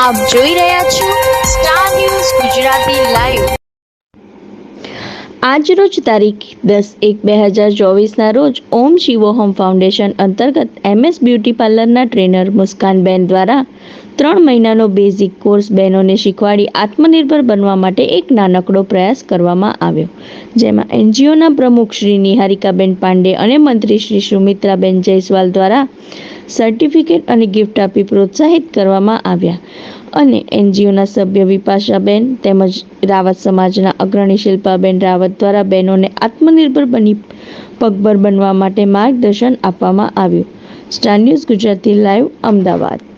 આપ જોઈ રહ્યા છો સ્ટાર ન્યૂઝ ગુજરાતી લાઈવ આજરોજ તારીખ દસ એક બે હજાર ચોવીસના રોજ ઓમ શિવોહોમ ફાઉન્ડેશન અંતર્ગત એમએસ બ્યુટી પાર્લરના ટ્રેનર મુસ્કાનબેન દ્વારા ત્રણ મહિનાનો બેઝિક કોર્સ બહેનોને શીખવાડી આત્મનિર્ભર બનવા માટે એક નાનકડો પ્રયાસ કરવામાં આવ્યો. જેમાં એનજીઓના પ્રમુખ શ્રી નિહારિકાબેન પાંડે અને મંત્રી શ્રી સુમિત્રાબેન જયસ્વાલ દ્વારા સર્ટિફિકેટ અને ગિફ્ટ આપી પ્રોત્સાહિત કરવામાં આવ્યા. અને એનજીઓના સભ્ય વિપાશાબેન તેમજ રાવત સમાજના અગ્રણી શિલ્પાબેન રાવત દ્વારા બહેનોને આત્મનિર્ભર બની પગભર બનવા માટે માર્ગદર્શન આપવામાં આવ્યું. Star news Gujarati live Ahmedabad.